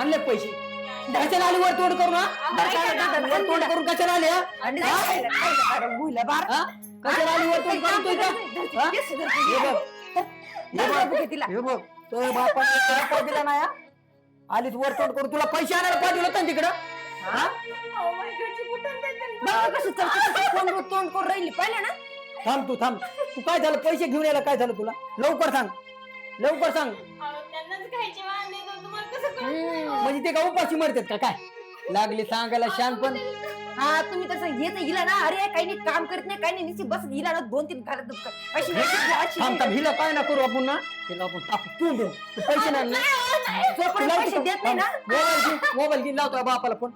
आणले पैसे कशाला आली वर तोड करून हा? वर तोड करून कशाला आले हा? हा? हा? कशाला आली वर तोड करून तू इथं? हा? हे बघ. हे बघ बापाने तुला दिला नाही हा? आलीच वर तोड करून तुला पैसे आणायला पाठवलं होतं ना तिकडं हा? तोंड तोंड करून राहिली पाहिलं ना थांब तू थांब तू काय झालं पैसे घेऊन यायला काय झालं तुला लवकर सांग लवकर सांग. त्यांनाच खायचे वांदे तर तुम्हाला कसं कळत म्हणजे ते का उपाशी मरतात का काय? लागली सांगायला शान पण. हा तुम्ही तर सांग, येत हिला ना अरे काही नाही काम करत नाही काही नाही नुसती बस हिला ना दोन तीन घालत अशी अशी- अशी- थांब थांब हिला काय ना करू आपण ना. हिला आपण टाकू तू दे तू पैसे नाही ना जोपर्यंत पैसे देत नाही ना? मोबाईल घे मोबाईल घे लावतो बापाला फोन?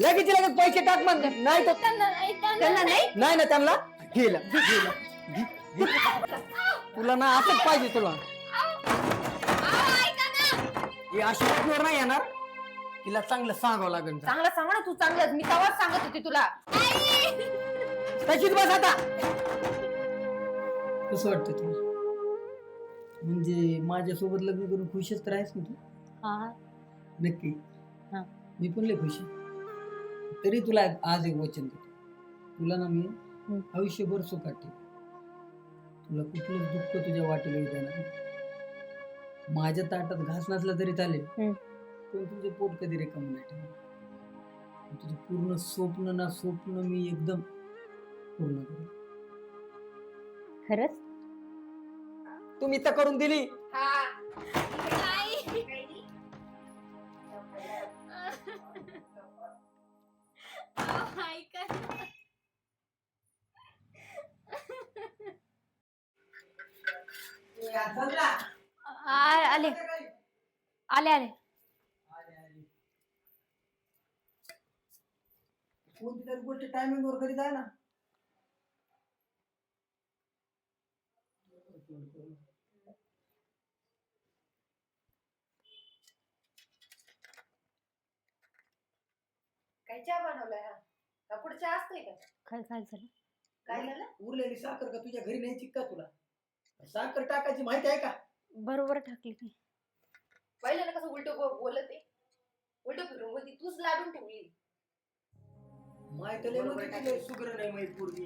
लगेच लगेच पैसे टाक म्हण नाही तर त्यांना नाही, त्यांना त्यांना नाही. नाही ना त्यांना? गेला गेला. तुला ना असंच पाहिजे तुला. हे अशी उपयोग नाही येणार. तिला चांगलं सांगावं लागेल चांगलं सांग ना तू चांगलं मी तेव्हाच सांगत होती तुला. तशीच बस आता. कसं वाटतं तुला? म्हणजे माझ्यासोबत लग्न करून खुशच तर आहेस ना तू? हा, नक्की. हा. मी पण लय खुश आहे. तरी तुला आज एक वचन देतो. तुला ना मी हम्म. आयुष्यभर सुखात ठेव. तुला कुठलंच दुःख तुझ्या वाटेला येऊ देणार नाही. माझ्या ताटात घास नसला तरी चालेल. हम्म. पण तुझं पोट कधी रिकाम नाही ठेवणार. तुझं पूर्ण स्वप्न ना स्वप्न मी एकदम पूर्ण करू खरंच? तुम्ही तर करून दिली. आ- आले. आले आले. कोणती तरी गोष्ट टायमिंग वर करीत आहे ना. काय चहा बनवलाय हा? का पुढे चहा असतोय का? काय काय झालं? काय झालं? उरलेली साखर का तुझ्या घरी न्यायची का तुला? साखर टाकायची माहिती आहे का? बरोबर टाकली की पाहिलं ना कसं उलट बोलत आहे? उलट फिरून बोलती तूच लाडून ठेवली. माहिती लय म्हणजे तिला सुग्र नाही माहिती पूर्वी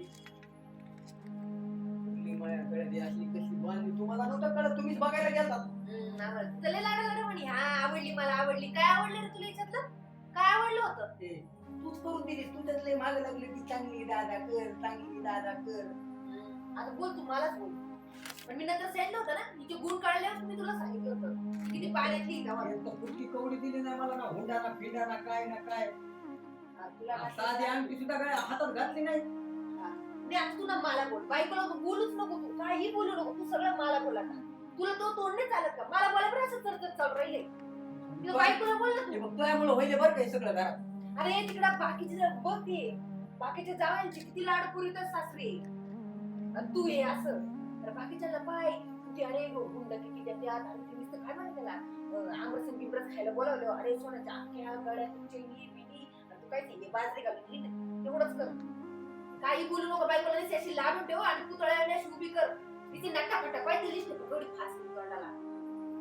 कुठली माया कळली अशी कशी बांधली. तुम्हाला नव्हतं कळत तुम्हीच बघायला गेलात तुला लाडा लाडा म्हणे हा आवडली मला आवडली. काय आवडलं रे तुला याच्यातलं? काय आवडलं होतं? ते तूच करून दिलीस तू त्यातले माग लागली की चांगली दादा कर चांगली दादा कर. आता बोल तू मलाच बोल. पण मी नंतर सांगितलं होतं ना तिचे गुण काढल्यावर मी तुला सांगितलं होतं. किती पाण्यातली. एक तर पुटकी कवडी दिली नाही मला ना हुंडा ना फिंडा ना काय ना काय. हा, तुला साधी अंगठी सुद्धा काय हातात घातली नाही. नाही आता तू ना मला बोल. बायकोला तू बोलूच नको तू. काही बोलू नको. तू सगळं मला बोला का तुला तो तोंड नाही चालत का? मला बोला बरं असं तर तर चालू राहिले. तुला बायकोला बोल ना हे तू. बघ तुझ्यामुळे होईल बरं काही सगळं घरात? अरे तिकडं बाकीचे बघ ते. बाकीच्या जावांची किती लाड पुरीत सासरे. आणि तू ये असं. तर बाकीच्या पाय. तुझे अरे गुंड किती देतात आणि ते नुसतं काय म्हणते त्याला? अं, आमरस बिमरस खायला बोलावलं. अरे सोन्याच्या आख्या गळ्यात चैनी बिनी तू काय ते बाजरी घालून घे तेवढंच कर. काही बोलू नको बायकोला नुसती अशी लाडून ठेव आणि तू तळ्याने अशी उभी कर. तिची नक्का फटा पाय दिलीच नको एवढी फास तोंडाला.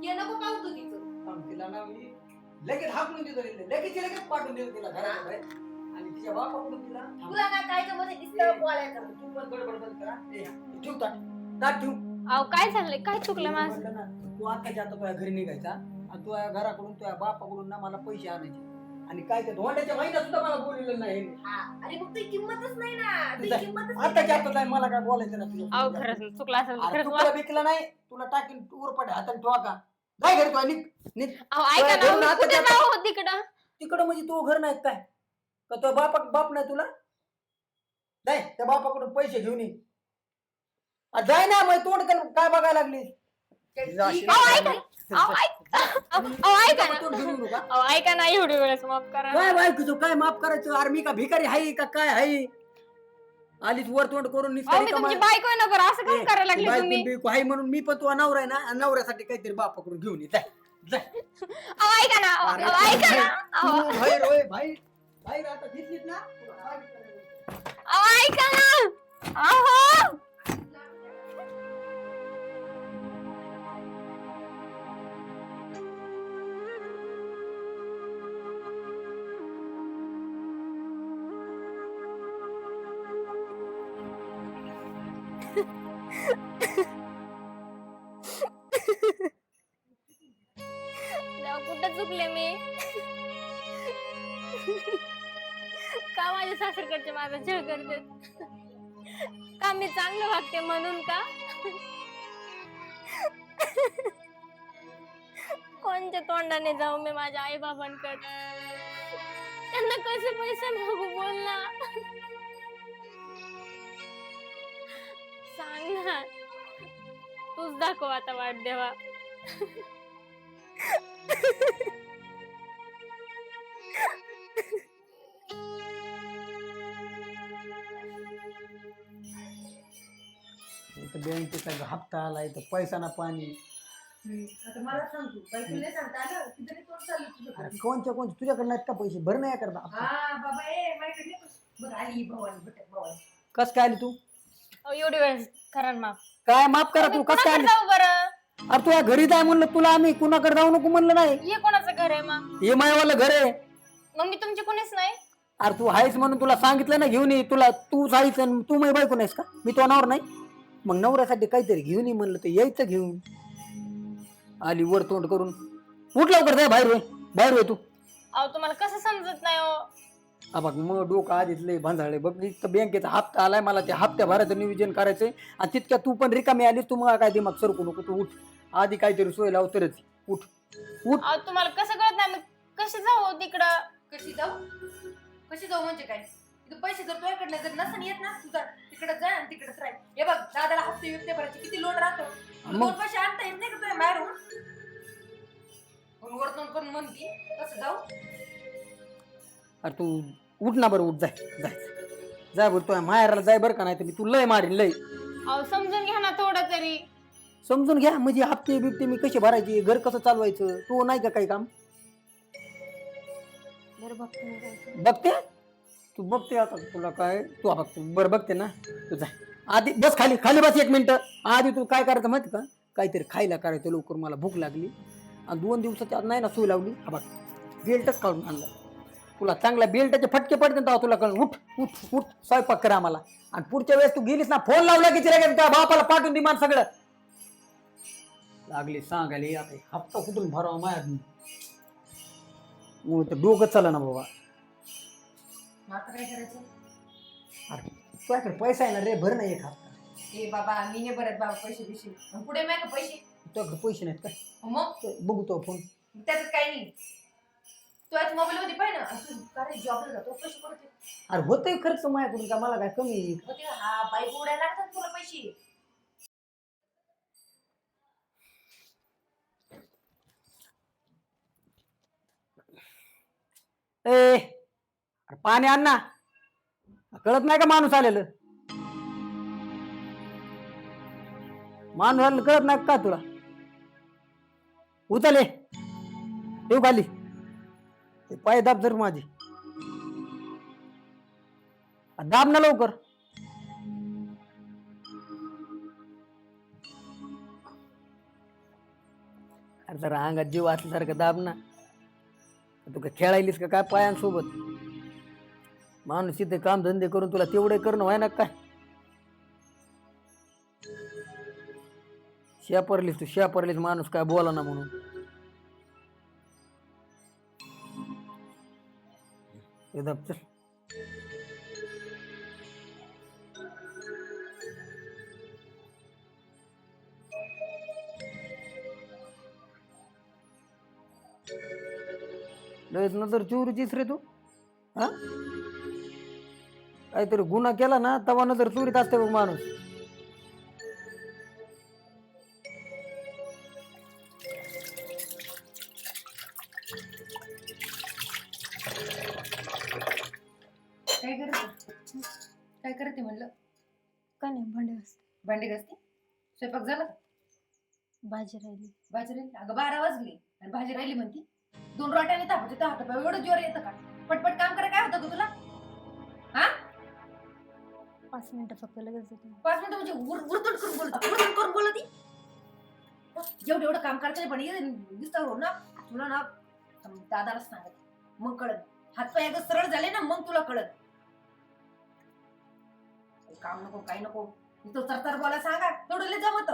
ये नको पाहू तू तिचं. तिला ना मी लगेच हाकलून देतो. लगेच लगेच पाठवून देतो तिला आणि तिच्या बापाकडून तिला तुला काय काय दिसतं बोलायचं. तू पण गडबड बंद करा. ए, ठेव अहो काय झालंय काय चुकलं माझं म्हटलं ना, तू आता जातो तुझ्या घरी निघायचा आणि तुझ्या घराकडून तुझ्या बापाकडून ना मला पैसे आणायचे. आणि काय ते धोंड्याच्या महिन्यात सुद्धा मला बोललेलं नाही. हा अरे मग ती किंमतच नाही ना. ती. किंमतच आता नाही. जातो काय मला काय बोलायचं ना अहो तुझ्या खरंच चुकलं असेल अरे खरंच तू मला- तुला विकलं नाही तुला टाकीन टूर पडे हाताने ठेवा का? काय घरी तुला निघ निघ. अहो ऐका ना घरून मी आता कुठे जातो. जाऊ हो तिकडं? तिकडं म्हणजे तू घर नाही काय? का तो बापा बाप नाही तुला? जाय त्या बापाकडून पैसे घेऊन ये. जाय ना मग तोंड कर काय बघायला लागली अहो. ऐका. अहो ऐका. अहो अहो, ऐका ना. तोंड घेऊन येऊ का अहो ऐका ना एवढी वेळेस माफ करा काय बायको काय माफ करायचं? अरे मी का भिकारी आहे का काय आहे आलीच वर तोंड करून अहो मी तुमची बायको आहे ना बरं असं ए, काय करायला लागले बायको तुम्ही? बियको आहे म्हणून मी पण नवरा आहे ना आणि नवऱ्यासाठी काहीतरी बापाकडून घेऊन ये. जाय अहो ऐका ना. अहो अरे, अहो, ऐका ना. अहो. तू बाहेर होय बाहेर बाहेर आता दिसलीत ना? तुला काय करायचं? अहो ऐका ना. अहो. कुठं चुकले मी? का माझ्या सासरकडचे माझा छळ करते? का मी चांगलं वागते म्हणून का? कोणच्या तोंडाने जाऊ मी माझ्या आई बाबांकडे त्यांना कसे पैसे मागू बोलला? ना तूच दाखव आता वाट देवा इथं बँकेचा हप्ता आला इथं पैसा ना पाणी. आता मला सांग तू बाई तुला नाही सांगता आलं? तिथं नाही तोंड चाललं तुझं अरे कोणच्या कोणच्या? तुझ्याकडे नाहीत का पैसे? भर नाही करता हा बाबा ए माझ्याकडे नाही पैसे. बघ आली भवानी भटक भवानी. कस काय आली तू? अहो, एवढी वेळ माफ. काय माफ करा तू कस काय बरं? अरे तुझ्या घरी जाय म्हणलं तुला आम्ही कुणाकडे जाऊ नको म्हणलं नाही. हे कोणाचं घर आहे मग हे मायावालं घर आहे. मग मी तुमची कोणीच नाही. अरे तू आहेस म्हणून तुला सांगितलं ना घेऊन ये तुला तू आहेस आणि तू माझी बायको नाहीस का? मी तो नवर नाही. मग नवऱ्यासाठी काहीतरी घेऊन ये म्हणलं तर यायचं घेऊन. आली वर तोंड करून. उठ लवकर जाय बाहेर होय. बाहेर होय तू. अहो तुम्हाला कसं समजत नाही हो? हा बघ मग डोकं आधीच लय भांजाळे बघ इथं बँकेचा हप्ता आलाय मला त्या हप्त्या भरायचं नियोजन करायचंय. आणि तितक्या तू पण रिकामी आलीस तू मग काय दिमाग सरकू नको तू उठ. आधी काहीतरी सोय लाव तरच. उठ. उठ. अहो तुम्हाला कसं कळत नाही मग कसे जाऊ हो तिकडं? कशी जाऊ? कशी जाऊ म्हणजे काय? इथं पैसे जर तुझ्याकडनं जर नसन येत ना तुझा. तिकडे जा आणि तिकडेच राहील हे बघ दादाला हप्ते बिप्ते भरायचे किती लोड राहतो? मग? दोन पैसे आणता येत नाही का तुझ्या बाहेरून पण वरतून करून म्हणती कसं जाऊ. अरे तू उठ ना बरं उठ जाय जाय. जाय बरं तुझ्या माहेराला जाय बरं का नाही तर मी तू लय मारीन लय. अहो समजून घ्या ना थोडं तरी. समजून घ्या म्हणजे हप्ते बिप्ते मी कसे भरायचे घर कसं चालवायचं तू नाही का काही काम? बरं बघते मी काय. बघते? तू बघते आता तुला काय? तू बघ तू बरं बघते ना. तू जाय आधी बस खाली खाली बस एक मिनिट. आधी तू काय करायचं माहिती का? काहीतरी खायला करायचं लवकर मला भूक लागली. आणि दोन दिवसाच्या आत नाही ना सोय लावली? हा बघ. बेल्टच काढून आणलं. तुला चांगला बेल्टाचे फटके पडते तेव्हा तुला कळ उठ उठ उठ स्वयंपाक करा आम्हाला. आणि पुढच्या वेळेस तू गेलीस ना फोन लावला की तिला त्या बापाला पाठवून दे मान सगळं? लागली सांगायला आता हे हप्ता कुठून भरावा माया? मग तर डोकं चला ना बाबा. आता काय करायचं? अरे तुझ्याकडे पैसा आहे ना रे भर ना एक हप्ता. ए बाबा मी नाही भरत बाबा पैसे बिशे. पुढे माय का पैसे? तुझ्याकडे पैसे नाहीत काय? मग? बघू तो फोन. त्याच्यात काही नाही. तू आज मोबाईल मध्ये पाहिजे ना आणि तू काय जॉबला जातो पैसे पडते अरे होतंय खर्च माझ्याकडून का मला काय कमी आहे? मग ते हा बाईक उडायला लागतात तुला पैसे. ए अरे पाणी आण ना. कळत नाही का माणूस आलेलं? माणूस आलेलं कळत नाही का तुला? उचले येऊ खाली. ते पाय दाब जर माझी. दाब ना लवकर. अरे जरा अंगात जीव असल्यासारखं दाब ना. तू का खेळायलीस का काय पायांसोबत? माणूस इथे काम धंदे करून तुला तेवढे करणं व्हाय ना काय? शेपरलीस तू शेपरलीस माणूस काय बोला ना म्हणून. हे चल. लयच नंतर चोरीचीच रे तू. हा? काहीतरी गुन्हा केला ना तवा नंतर चोरीत असते बघ माणूस. करते म्हणलं का नाही भांडे घासते. भांडे घासते? स्वयंपाक झाला? भाजी राहिली. भाजी राहिली? अगं बारा वाजली. आणि भाजी राहिली म्हणती दोन रोट्याने तापत येतं हात एवढं जोर येतं का? पटपट काम करा काय होतं ग तुला? पाच मिनिटं फक्त लगेच देते पाच मिनिटं म्हणजे उर करून बोलत उरतून करून बोलत जेवढं एवढं काम करायचं पण हे दिसतं हो ना तुला ना दादाला सांगत. मग कळत हातपाय एकदा सरळ झाले ना मग तुला कळत काम नको काही नको. तो तर तर बोला सांगा. तेवढं लय जमत.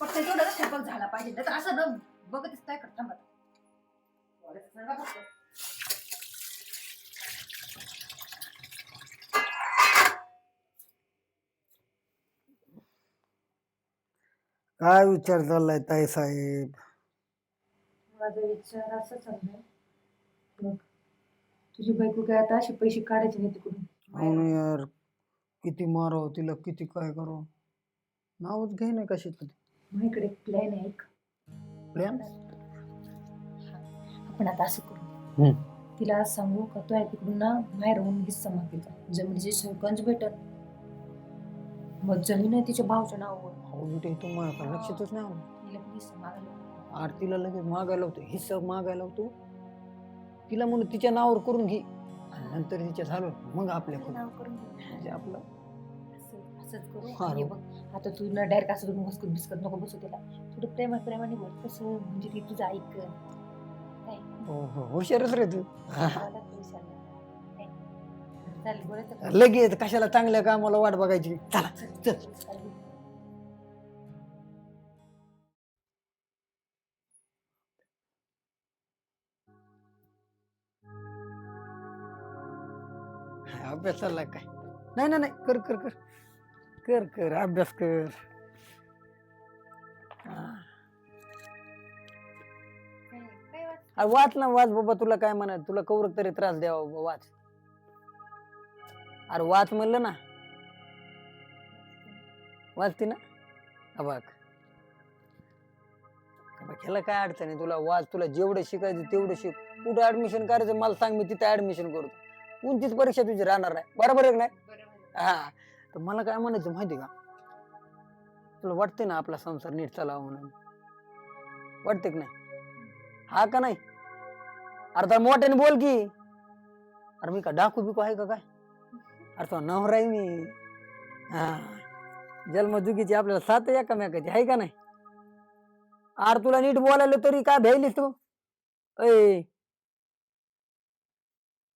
फक्त तेवढं ठेपक झाला पाहिजे. नाही तर असं न बघतच काय करता मला बोलायचं सांगा फक्त. काय विचार चाललाय ताई साहेब? माझा विचार असा चाललाय. बघ तुझी बायको काय आता असे पैसे काढायचे नाही तिकडून हो ना यार. किती मारावं तिला किती काय करावं? नावच घे ना कशाचं माझ्याकडे प्लॅन आहे एक. प्लॅन आपण आता असं करू. हम्म. तिला आज सांगू का तू आहे तिकडून ना बाहेर होऊन हिस्सा मागितला जमिनीचे सरपंच भेटल मग जमीन आहे तिच्या भावच्या नावावर हो बेटे तू मला लक्षातच नाही आलं. तिला पण हिस्सा मागायला नको. आरतीला लगेच मागायला होतो हिस्सा मागायला होतो तिला म्हणून तिच्या नावावर करून घे. नंतर तिच्या झालं मग नाव करून घे. म्हणजे आपलं असं- असंच करू हा, आणि हो. बघ आता तू ना डायरेक्ट असं करून घसकत बिस्कत नको बसू तिला थोडं प्रेमा प्रेमाने बोल कसं म्हणजे ती तुझं ऐक काय हो हो हुशारच रे तू हा. मला तू विचारलं. काय? चालेल बोलायचं का? लगेच कशाला चांगल्या कामाला वाट बघायची चला चल चालेल. अभ्यासाला काय? नाही नाही नाही. कर कर कर. कर कर. अभ्यास कर. हा. अरे वाच ना वाच बाबा. तुला काय म्हणत तुला कौरक तरी त्रास द्यावा बाबा. वाच. अरे वाच म्हणलं ना. वाचते ना? अबाक ह्याला काय अडचण आहे? तुला वाच. तुला जेवढं शिकायचं तेवढं शिक. कुठं ऍडमिशन करायचं? मला सांग मी तिथं ऍडमिशन करतो. कोणतीच परीक्षा तुझी राहणार नाही. बरोबर आहे का नाही. हा. तर मला काय म्हणायचं माहिती का? तुला वाटते ना आपला संसार नीट चालावा म्हणून? वाटते की नाही? हा का नाही? अरे तर मोठ्याने बोल की. अरे मी का डाकू बिकू आहे का काय? अरे तो नवरा आहे मी. हा. जन्मजुगीची आपल्याला साथ आहे एकामेकाची आहे का नाही? अरे तुला नीट बोलायला तरी काय भ्यायलीस तू? ऐ.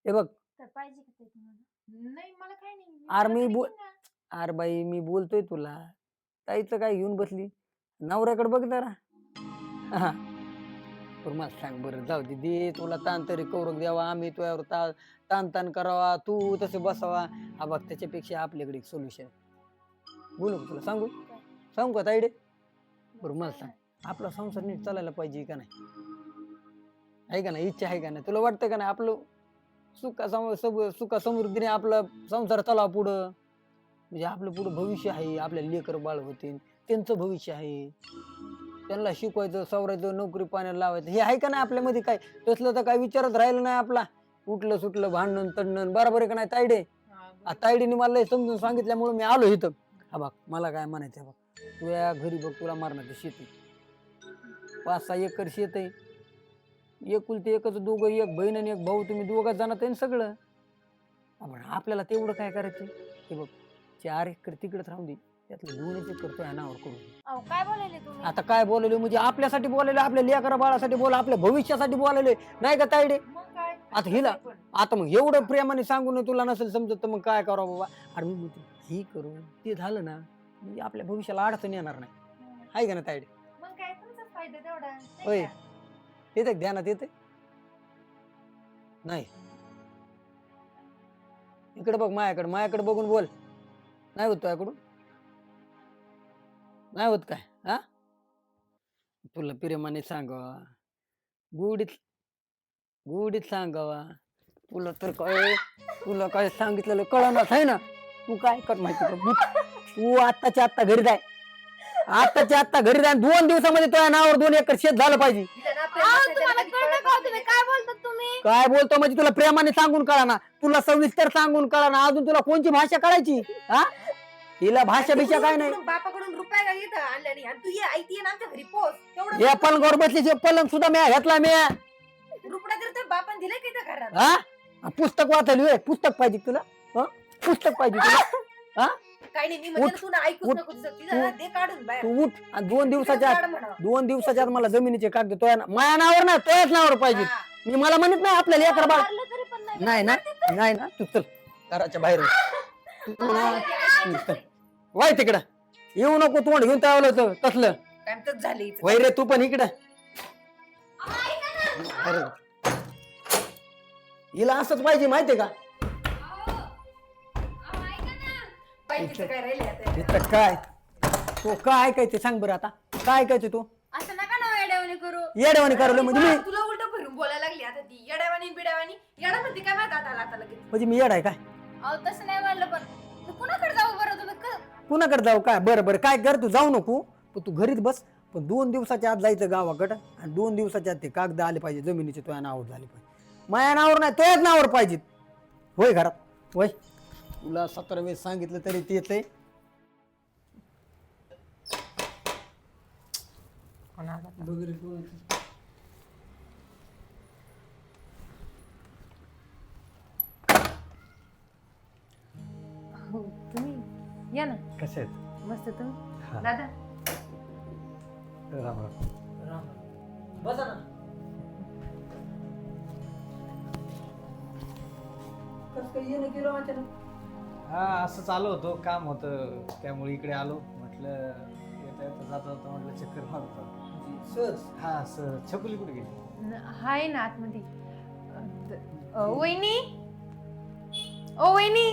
हे बघ तर पाहिजे का ते तुम्हाला? नाही मला काय नाही. आर मला मी बोल-. अरे बाई मी बोलतोय तुला. ताईचं काय घेऊन बसली? नवऱ्याकडे बघ जरा. हा. बरं मला सांग बरं जाऊ दे दे तुला ताण तरी कौरक द्यावा. आम्ही तुझ्यावर ता ताण ताण करावा. तू तसे बसावा. हा बघ त्याच्यापेक्षा आपल्याकडे एक सोल्युशन बोलू का तुला? सांगू? सांगू का ताईडे बरं मला सांग. आपला संसार नीट चालायला पाहिजे का नाही? आहे का नाही? इच्छा आहे का नाही? तुला वाटतं का नाही आपलं सुखा सम सुखा समृद्धीने आपला संसार चालावा पुढं. म्हणजे आपलं पुढं भविष्य आहे आपल्या लेकर बाळ होतील त्यांचं भविष्य आहे. त्यांना शिकवायचं सवरायचं नोकरी पाण्याला लावायचं हे आहे का नाही आपल्यामध्ये काय? तसलं तर काय विचारत राहिलं नाही आपला. उठलं सुटलं भांडण तडणं बरोबर आहे का नाही तायडे तायडीने मला समजून सांगितल्यामुळे मी आलो इथं. हा बघ मला काय म्हणायचं बघ. तुझ्या घरी बघ तुला मारण्याचं शेती. पाच सहा एकर शेत आहे. एकुलते एकच दोघं एक बहीण आणि एक भाऊ तुम्ही दोघं जाणार आहे सगळं. आपण आपल्याला तेवढं काय करायचं? हे बघ चार एकर तिकडे राहून दे. त्यातलं दोन एकर तुझ्या नावावर करू. अहो काय बोलायले तुम्ही? आता काय बोलले म्हणजे आपल्यासाठी बोललेले आपल्या लेकरा बाळासाठी बोला आपल्या भविष्यासाठी बोललेले नाही का तायडे मग काय? आता हिला. आता मग एवढं प्रेमाने सांगून तुला नसेल समजत तर मग काय करावं बाबा? अरे मी म्हणतो, हे करू ते झालं ना म्हणजे आपल्या भविष्याला अडचण येणार नाही. आहे का ना तायडे मग काय तुमचाच फायदा तेवढा नाही होय. का? येते ध्यानात येते नाही. इकडे बघ मायाकडे. मायाकडे बघून बोल. नाही होत तुझ्याकडून? नाही होत काय? हा? तुला प्रेमाने सांगावा. गुडीत गुडीत सांगावा. तुला तर काय तुला काय सांगितलेलं कळणार आहे ना? तू काय कर माहिती का? तू- तू आत्ताच्या आत्ता घरी जाय आत्ताच्या आत्ता घरी जाय दोन दिवसामध्ये तुझ्या नावावर दोन एकर शेत झालं पाहिजे. अहो, तुम्हाला का हो तुम्ही. काय बोलतात तुम्ही? काय बोलतो म्हणजे तुला प्रेमाने सांगून कळा ना तुला सविस्तर सांगून कळा ना अजून तुला कोणची भाषा कळायची? हा? हिला भाषा बिषा काय नाही. बापाकडून रुपया काय येतं आणलं नाही आणि तू ये आई ती आमच्या घरी पोच तेवढं हे पलंगावर बसली जे पलंग सुद्धा मी घेतला मी. रुपया तर त्या बापान दिलं की त्या घरात? हा? पुस्तक वाचली होय पुस्तक पाहिजे तुला. हं? पुस्तक पाहिजे तुला. काही नाही. मी म्हणजे उठ, तू ना ऐकूच उठ, नको ना दे काढून बाहेर. तू उठ. आणि दोन दिवसाच्या आत काढ म्हणावं. दोन दिवसाच्या आत मला जमिनीचे कागद तो माया नावावर ना तोयाच नावावर पाहिजे. हा. मी मला म्हणत नाही आपल्याला लेकर बाळ मारलं तरी पण नाही. नाही ना नाही ना. तू चल. घराच्या बाहेर तू ना ते चल. वाय तिकडं. येऊ नको तोंड घेऊन त्यावलं होतं तसलं. काय तर झाले हिचं. वय रे तू पण इकडं. ना. अरे. हिला असंच पाहिजे माहितीये का? तिचं काय राहिलंय आता? इथं काय? तो काय ऐकायचं सांग बरं आता. काय ऐकायचं तू असं नका ना येड्यावानी करू. येड्यावानी करवलं म्हणजे मी तुला उलट फिरून बोलायला लागली आता ती. येड्यावानी बिड्यावानी. येडा म्हणते काय माहीत आता आता लगेच. म्हणजे मी येड आहे काय? अहो तसं नाही म्हणलं पण. कुणाकडे जाऊ बरं तुम्ही क- पुन्हाकडे जाऊ काय? बरं बरं. काय कर तू? जाऊ नको. पण तू घरीच बस. पण दोन दिवसाच्या आत जायचं गावाकडं आणि दोन दिवसाच्या आत ते कागद आले पाहिजे. जमिनीचे तुझ्या नावावर झाले पाहिजे. माया नावावर नाही तुझ्याच नावावर पाहिजेत होय घरात. होय. तुला सतरा वेळेस सांगितलं तरी ते येते हो तुम्ही या ना. कसे आहेत? मस्त तुम्ही? हा. दादा. राम राम. बसा ना. कसं काय येणं केलं अचानक? हा असंच आलो होतो. काम होतं. त्यामुळे इकडे आलो. म्हटलं येता येता जाता जाता म्हटलं चक्कर मारतो सहज? हा सर छकुली कुठे गेली? न- हाय ना आतमध्ये. अ, द- अ, वहिनी? ओ वहिनी!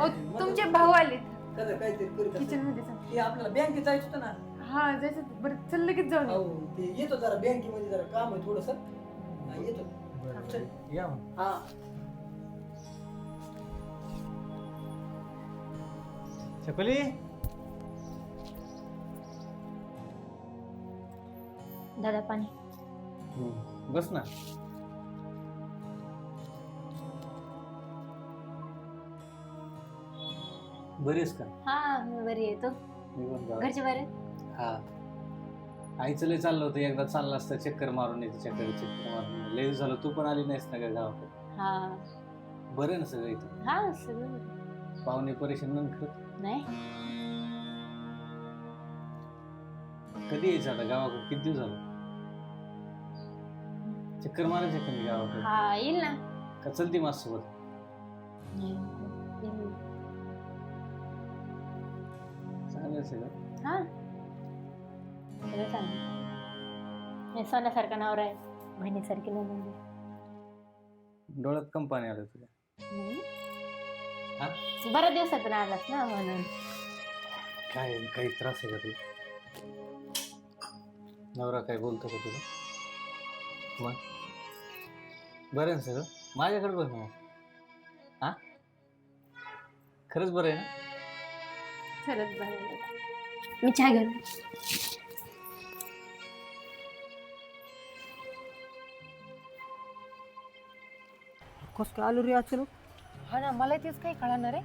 ओ तुमचे भाऊ आलेत. कसं काहीतरी करीत असेल. किचनमध्ये चल. ते आपल्याला बँकेत जायचं होतं ना? हा जायचं बरं चल लगेच जाऊन येऊ. हो ते येतो जरा बँकेमध्ये जरा काम आहे थोडस. येतो. बरं चल. या मग. हा. छकुली दादा पाणी. बस ना. बरीस का? हा मी बरी येतो मी पण बरं. घरचे बरे? हा. आईचं लय चाललं होतं. एकदा चाललं असतं चक्कर मारून येते चक्कर चक्कर मारून. लय झालं तू पण आली नाहीस ना गावाकडे. हा. बरं आहे ना सगळं इथं? हा सगळं बरं. पाहुणे परेशान करत नाही कधी यायचं आता गावाकडे किती दिवस झालं चक्कर मारायचं का मी गावाकडे हा येईल ना का चलती माझ्यासोबत नाही, येईल. चालेल सगळं हा सगळं चांगलं मी सोन्यासारखा नवरा आहे बहिणीसारखी नाही म्हणजे डोळ्यात कंपानी आलं तुझ्या हा? बऱ्याच दिवसातून आलास ना म्हणून. काय काही त्रास आहे का तुला? नवरा काय बोलतो का तुझं मग बरं आहे ना सगळं? माझ्याकडे बघ ना. मग हा? खरंच बरं आहे ना? खरंच बरं. मी चहा घेऊन कस काय आलो रे अचानक? हा ना मला तेच काही कळणार आहे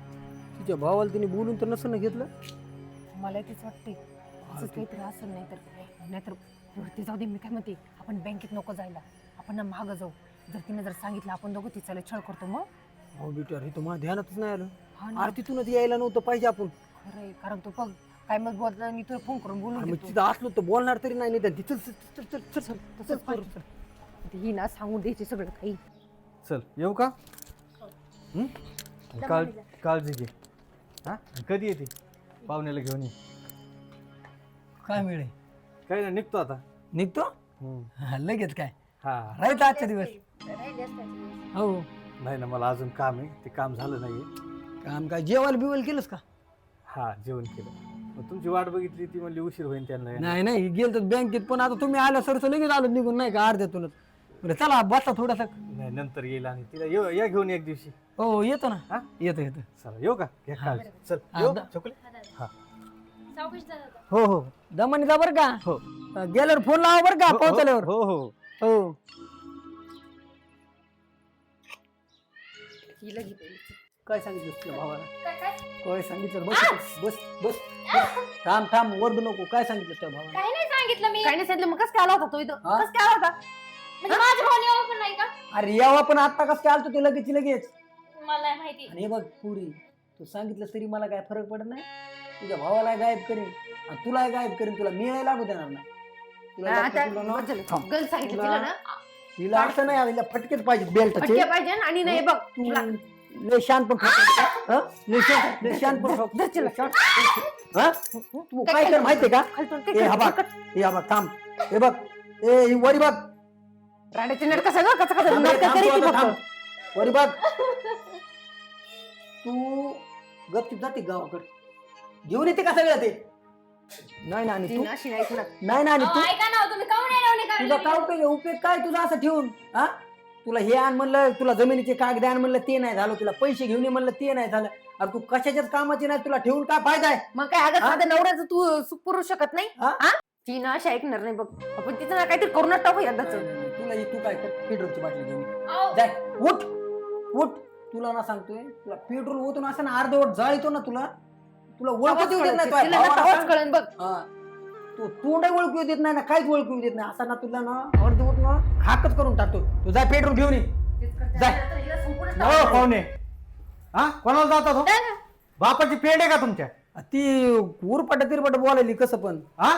तिच्या भावाला तिने बोलून तर नसं घेतलं मला तेच वाटते असंच काहीतरी असेल नाही तर नाहीतर वरती जाऊ दे मी काय म्हणते आपण बँकेत नको जायला आपण ना मागं जाऊ जर तिने जर सांगितलं आपण दोघं तिचा छळ करतो मग हो बेटा हे तर माझ्या ध्यानातच नाही आलं हा ना अरे तिथूनच यायला नव्हतं पाहिजे आपण खरंय कारण तू बघ काय मग बोलता मी तुला फोन करून बोलून अरे मग. तिथं असलो तर बोलणार तरी नाही नाही तिथं चल चल चल चल चल तसंच पाहिजे. ही ना सांगून द्यायची सगळं काही चल येऊ का हं? काळ काळजी घे. हा? कधी येते? पाहुण्याला घेऊन ये. काय मिळे? काय नाही निघतो आता. निघतो? हं. हा, लगेच काय? हा. राहत आजच्या दिवस. हो. नाही ना मला अजून काम आहे. ते काम झालं नाहीये. काम काय? जेवायला बिवायला केलंस का? हा जेवण केलं. मग तुमची वाट बघितली ती म्हणली उशीर होईल त्यांना. नाही नाही गेल तर बँकेत. पण आता तुम्ही आल्या सरस लगेच आलो निघून नाही का अर्ध्यातूनच. चला बसा थोडासा. नाही नंतर येईल आणि तिला येऊ या घेऊन एक दिवशी. हो येतो ना. हा? येतो येतो. चला येऊ का? घ्या हा. काळजी. चल हा, येऊ? दा- चकुली? हा, दादा. हा. सावकाश जा दादा. हो हो. दमानी जा बरं का? हो. गेल्यावर फोन लावा बरं का हो, पोहोचल्यावर हो हो. हो. हिला घे पहिली. काय सांगितलं तुझ्या भावाला? काय काय? काय सांगितलं? बस इथं. बस बस बस. थांब थांब ओरडू नको. काय सांगितलं तुझ्या भावाला? काही नाही सांगितलं मी. काय नाही सांगितलं. मग कसं काय आला होता तो इथं? हा? कसं काय आला होता? म्हणजे माझ्या भावाने यावं पण नाही का? अरे यावा पण आता कसं काय आलतो ते लगेच लगेच? मला नाही माहिती आणि हे बघ पुरी तू सांगितलं तरी मला काय फरक पडत नाही तुझ्या भावाला गायब करेन आणि तुला गायब करेन तुला मिळायला लागू देणार नाही तुला हा, लागतं आता तुला ना- बस झालं. थांब. गल सांगितलं तुला- तिला ना तिला असं नाही आलेलं फटकेच पाहिजे फटके पाहिजे आणि नाही बघ तू तुला लय पण हं? लय. शांत. हं? तू काय कर माहितीये का खालतून ए हा बघ हे हा बघ थांब हे बघ ए ही वरी बघ राड्याचे सगळं कसं कसं थांब रे, नाटकं थांब करीत तू ती आता फक्त. थांब. वरी बघ तू गपचूप जाते गावाकडे. घेऊन येते का सगळं ते? नाही ना आणि ती तू नाशी नाही ना आणि अहो, तू ऐका ना हो, तुम्ही काऊन येणार नाही तुझा काय उपयोग आहे? उपयोग काय तुझा असं ठेवून? हा? तुला हे आण म्हणलं तुला जमिनीचे कागद आण म्हणलं ते नाही झालं. तुला पैसे घेऊन ये म्हणलं ते नाही झालं. अरे तू कशाच्याच कामाची नाही तुला ठेवून काय फायदा आहे? मग काय अगं हा? साध्या नवऱ्याचं तू सु- पुरू शकत नाही? हा? हा? ती ना अशी ऐकणार नाही बघ. आपण तिचं ना काहीतरी करूनच टाकू एकदाच तुला हे- तू काय कर? पेट्रोलची बाटली घेऊन ये. अहो, जाय उठ उठ. तुला ना सांगतोय तुला पेट्रोल ओतून असं ना अर्धवट जाळीतो ना तुला तुला ओळखू देत नाही तुझ्या भावाला आवाज. सांग. कळन बघ. हा. तू तोंड ओळखू देत नाही ना काहीच ओळखू देत नाही. असा ना तुला ना अर्धवट ना खाकच करून टाकतो तू जाय पेट्रोल घेऊन ये. जाय. हो पाहुणे. हा? कोणाला जातात हो दादा, बापाची पेंड आहे का तुमच्या? ती उरपट तिरपट बोलायली कसं पण. हा?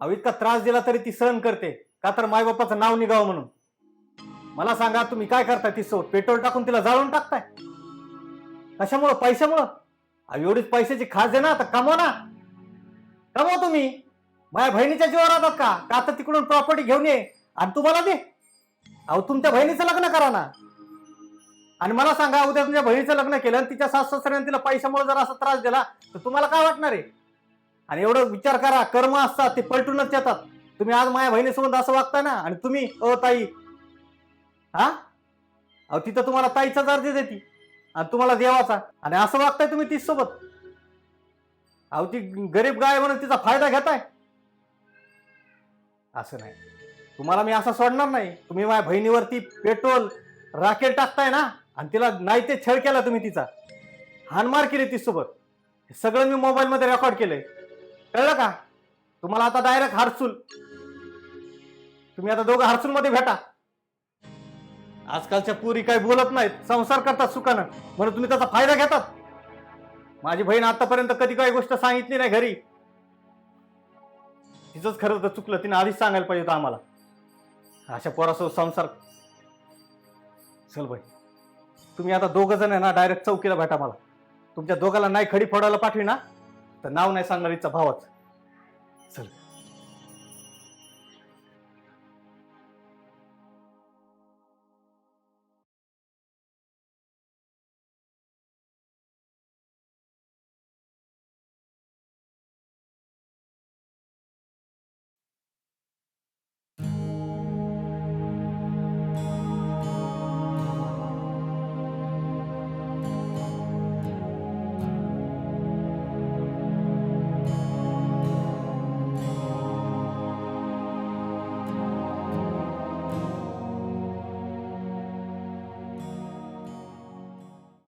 अहो इतका त्रास दिला तरी ती सहन करते. का तर मायबापाचं नाव निघावं म्हणून. मला सांगा तुम्ही काय करताय ती सोड? पेट्रोल टाकून तिला जाळून टाकताय? कशामुळं? पैशामुळं? अहो, एवढीच पैशाची खास आहे ना तर कमवा ना. कमवा तुम्ही. माझ्या बहिणीच्या जीवावर राहतात का? का तर तिकडून प्रॉपर्टी घेऊन ये आणि तुम्हाला दे? अहो तुमच्या बहिणीचं लग्न करा ना. आणि मला सांगा उद्या तुमच्या बहिणीचं लग्न केलं आणि तिच्या सास सासऱ्याने तिला पैशामुळे जर असा त्रास दिला तर तुम्हाला काय वाटणार आहे? आणि एवढं विचार करा कर्म असतात ते पलटूनच येतात. तुम्ही आज माझ्या बहिणीसोबत असं वागताय ना आणि तुम्ही अ ताई हा? अहो तिथं तुम्हाला ताईचा दर्जा देते. आणि तुम्हाला देवाचा. आणि असं वागताय तुम्ही तीच सोबत. अहो ती गरीब गाय म्हणून तिचा फायदा घेताय. असं नाही. तुम्हाला मी असं सोडणार नाही. तुम्ही माझ्या बहिणीवरती पेट्रोल राकेट टाकताय ना आणि तिला नाही ते छळ केला तुम्ही तिचा. हानमार केली ती सोबत. हे सगळं मी मोबाईलमध्ये रेकॉर्ड केलंय. कळलं का? तुम्हाला आता डायरेक्ट हारसूल तुम्ही आता दोघं हार्सूलमध्ये भेटा. आजकालच्या पुरी काही बोलत नाहीत संसार करतात सुखानं. म्हणून तुम्ही त्याचा फायदा घेतात. माझी बहीण आतापर्यंत कधी काही गोष्ट सांगितली नाही घरी. तिचंच खरं तर चुकलं तिने आधीच सांगायला पाहिजे होतं आम्हाला. अशा पोरासोबत संसार चल भाई तुम्ही आता दोघं जण आहे ना डायरेक्ट चौकीला भेटा मला. तुमच्या दोघाला नाही खडी फोडायला पाठवी ना तर नाव नाही सांगणार हिचा भावाच. चल.